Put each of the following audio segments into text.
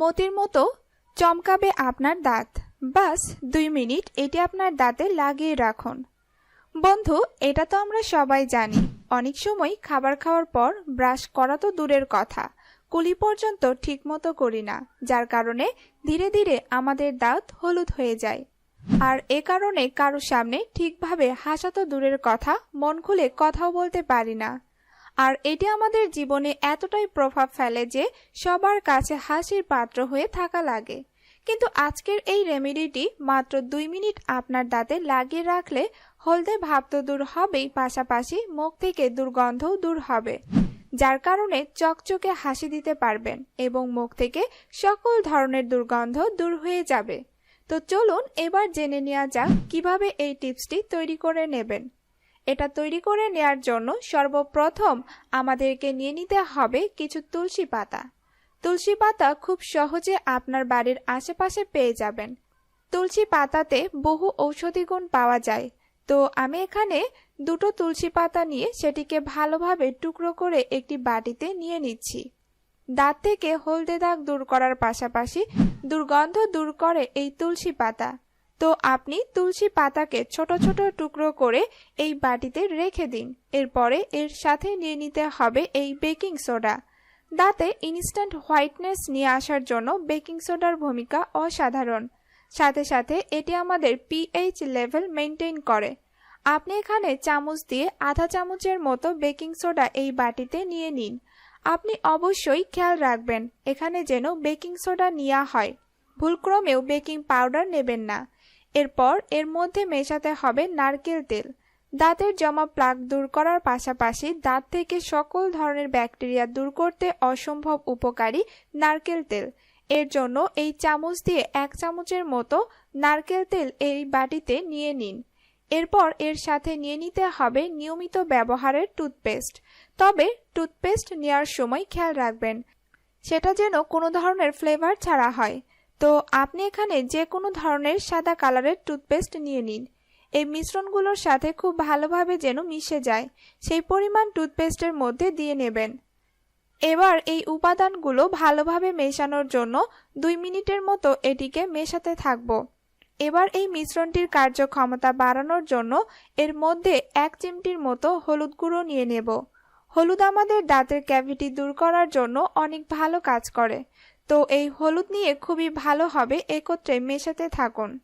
মতির মতো চমকাবে আপনার দাঁত। বাস, দুই মিনিট এটি আপনার দাঁতে লাগিয়ে রাখুন। বন্ধু, এটা তো আমরা সবাই জানি। অনেক সময় খাবার খাওয়ার পর ব্রাশ করা তো দূরের কথা। কুলি পর্যন্ত ঠিকমতো করি না, যার কারণে ধীরে ধীরে আমাদের দাঁত হলুদ হয়ে যায়। আর এ কারণে কারও সামনে ঠিকভাবে হাসা তো দূরের কথা, মন খুলে কথাও বলতে পারি না। আর এটি আমাদের জীবনে এতটাই প্রভাব ফেলে যে সবার কাছে হাসির পাত্র হয়ে থাকা লাগে। কিন্তু আজকের এই রেমেডিটি মাত্র দুই মিনিট আপনার দাঁতে লাগিয়ে রাখলে হলদে ভাব তো দূর হবেই, পাশাপাশি মুখ থেকে দুর্গন্ধও দূর হবে, যার কারণে চকচকে হাসি দিতে পারবেন এবং মুখ থেকে সকল ধরনের দুর্গন্ধ দূর হয়ে যাবে। তো চলুন এবার জেনে নেওয়া যাক কীভাবে এই টিপসটি তৈরি করে নেবেন। এটা তৈরি করে নেয়ার জন্য সর্বপ্রথম আমাদেরকে নিয়ে নিতে হবে কিছু তুলসী পাতা। তুলসী পাতা খুব সহজে আপনার বাড়ির আশেপাশে পেয়ে যাবেন। তুলসী পাতাতে বহু ঔষধি গুণ পাওয়া যায়। তো আমি এখানে দুটো তুলসী পাতা নিয়ে সেটিকে ভালোভাবে টুকরো করে একটি বাটিতে নিয়ে নিচ্ছি। দাঁত থেকে হলদে দাগ দূর করার পাশাপাশি দুর্গন্ধ দূর করে এই তুলসী পাতা। তো আপনি তুলসী পাতাকে ছোট ছোট টুকরো করে এই বাটিতে রেখে দিন। এরপরে এর সাথে নিয়ে নিতে হবে এই বেকিং সোডা। দাঁতে ইনস্ট্যান্ট হোয়াইটনেস নিয়ে আসার জন্য বেকিং সোডার ভূমিকা অসাধারণ। সাথে সাথে এটি আমাদের পিএইচ লেভেল মেনটেন করে। আপনি এখানে চামচ দিয়ে আধা চামচের মতো বেকিং সোডা এই বাটিতে নিয়ে নিন। আপনি অবশ্যই খেয়াল রাখবেন, এখানে যেন বেকিং সোডা নেওয়া হয়। ভুলক্রমেও বেকিং পাউডার নেবেন না। এরপর এর মধ্যে মেশাতে হবে নারকেল তেল। দাঁতের জমা প্লাক দূর করার পাশাপাশি দাঁত থেকে সকল ধরনের ব্যাকটেরিয়া দূর করতে অসম্ভব উপকারী নারকেল তেল। এর জন্য এই চামচ দিয়ে এক চামচের মতো নারকেল তেল এই বাটিতে নিয়ে নিন। এরপর এর সাথে নিয়ে নিতে হবে নিয়মিত ব্যবহারের টুথপেস্ট। তবে টুথপেস্ট নেওয়ার সময় খেয়াল রাখবেন। সেটা যেন কোনো ধরনের ফ্লেভার ছাড়া হয়। তো আপনি এখানে যে কোনো ধরনের সাদা কালারের টুথপেস্ট নিয়ে নিন। এই মিশ্রণগুলোর সাথে খুব ভালোভাবে যেন মিশে যায়। সেই পরিমাণ টুথপেস্টের মধ্যে দিয়ে নেবেন। এবার এই উপাদানগুলো ভালোভাবে মেশানোর জন্য দুই মিনিটের মতো এটিকে মেশাতে থাকব। এবার এই মিশ্রণটির কার্যক্ষমতা বাড়ানোর জন্য এর মধ্যে এক চিমটির মতো হলুদ গুঁড়ো নিয়ে নেব। হলুদ আমাদের দাঁতের ক্যাভিটি দূর করার জন্য অনেক ভালো কাজ করে। তো এই হলুদ নিয়ে খুবই ভালো হবে, একত্রে মেশাতে থাকুন।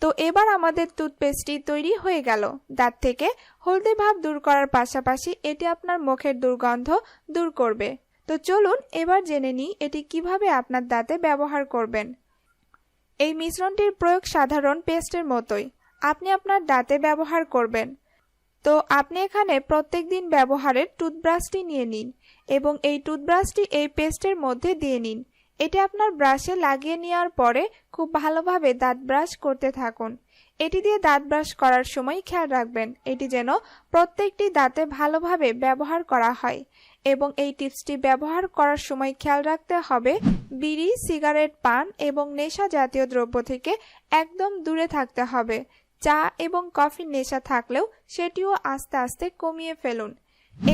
তো এবার আমাদের টুথপেস্টটি তৈরি হয়ে গেল। দাঁত থেকে হলদে ভাব দূর করার পাশাপাশি এটি আপনার মুখের দুর্গন্ধ দূর করবে। তো চলুন এবার জেনে নিই এটি কীভাবে আপনার দাঁতে ব্যবহার করবেন। এই মিশ্রণটির প্রয়োগ সাধারণ পেস্টের মতোই। আপনি আপনার দাঁতে ব্যবহার করবেন। তো আপনি এখানে প্রত্যেক দিন ব্যবহারের টুথব্রাশটি নিয়ে নিন এবং এই টুথব্রাশটি এই পেস্টের মধ্যে দিয়ে নিন। এটি আপনার ব্রাশে লাগিয়ে নেওয়ার পরে খুব ভালোভাবে দাঁত ব্রাশ করতে থাকুন। এটি দিয়ে দাঁত ব্রাশ করার সময় খেয়াল রাখবেন, এটি যেন প্রত্যেকটি দাঁতে ভালোভাবে ব্যবহার করা হয় এবং এই টিপসটি ব্যবহার করার সময় খেয়াল রাখতে হবে, বিড়ি, সিগারেট, পান এবং নেশা জাতীয় দ্রব্য থেকে একদম দূরে থাকতে হবে। চা এবং কফির নেশা থাকলেও সেটিও আস্তে আস্তে কমিয়ে ফেলুন।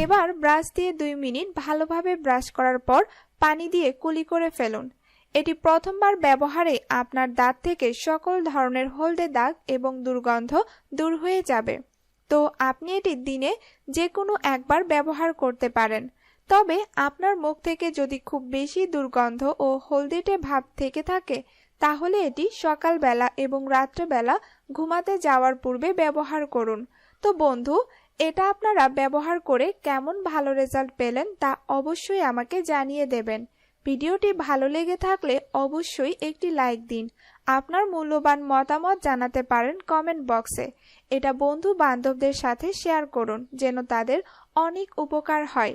এবার ব্রাশ দিয়ে দুই মিনিট ভালোভাবে ব্রাশ করার পর পানি দিয়ে কুলি করে ফেলুন। এটি প্রথমবার ব্যবহারে আপনার দাঁত থেকে সকল ধরনের হলদে দাগ এবং দুর্গন্ধ দূর হয়ে যাবে। তো আপনি এটি দিনে যে কোনো একবার ব্যবহার করতে পারেন। তবে আপনার মুখ থেকে যদি খুব বেশি দুর্গন্ধ ও হলদেটে ভাব থেকে থাকে, তাহলে এটি সকালবেলা এবং রাত্রেবেলা ঘুমাতে যাওয়ার পূর্বে ব্যবহার করুন। তো বন্ধু, এটা আপনারা ব্যবহার করে কেমন ভালো রেজাল্ট পেলেন তা অবশ্যই আমাকে জানিয়ে দেবেন। ভিডিওটি ভালো লেগে থাকলে অবশ্যই একটি লাইক দিন। আপনার মূল্যবান মতামত জানাতে পারেন কমেন্ট বক্সে। এটা বন্ধু বান্ধবদের সাথে শেয়ার করুন, যেন তাদের অনেক উপকার হয়।